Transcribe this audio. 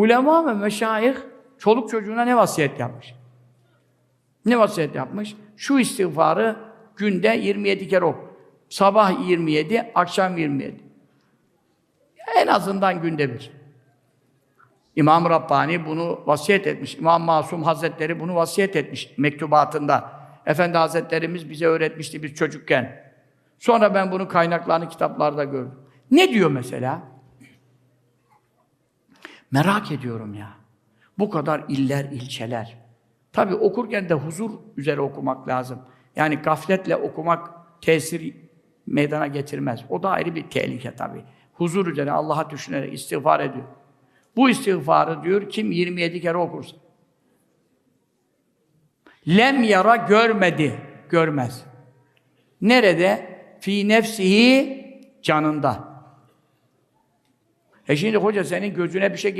Ulema ve meşayih çoluk çocuğuna ne vasiyet yapmış? Ne vasiyet yapmış? Şu istiğfarı günde 27 kere oku. Sabah 27, akşam 27. En azından günde bir. İmam Rabbani bunu vasiyet etmiş. İmam Masum Hazretleri bunu vasiyet etmiş mektubatında. Efendi Hazretlerimiz bize öğretmişti biz çocukken. Sonra ben bunu kaynaklarını kitaplarda gördüm. Ne diyor mesela? Merak ediyorum ya. Bu kadar iller, ilçeler. Tabi okurken de huzur üzere okumak lazım. Yani gafletle okumak tesir meydana getirmez. O da ayrı bir tehlike tabi. Huzur üzere Allah'a düşünerek istiğfar ediyor. Bu istiğfarı diyor kim 27 kere okursa. Lem yara görmedi, görmez. Nerede? Fi nefsihi canında. E şimdi hoca senin gözüne bir şey geliyor.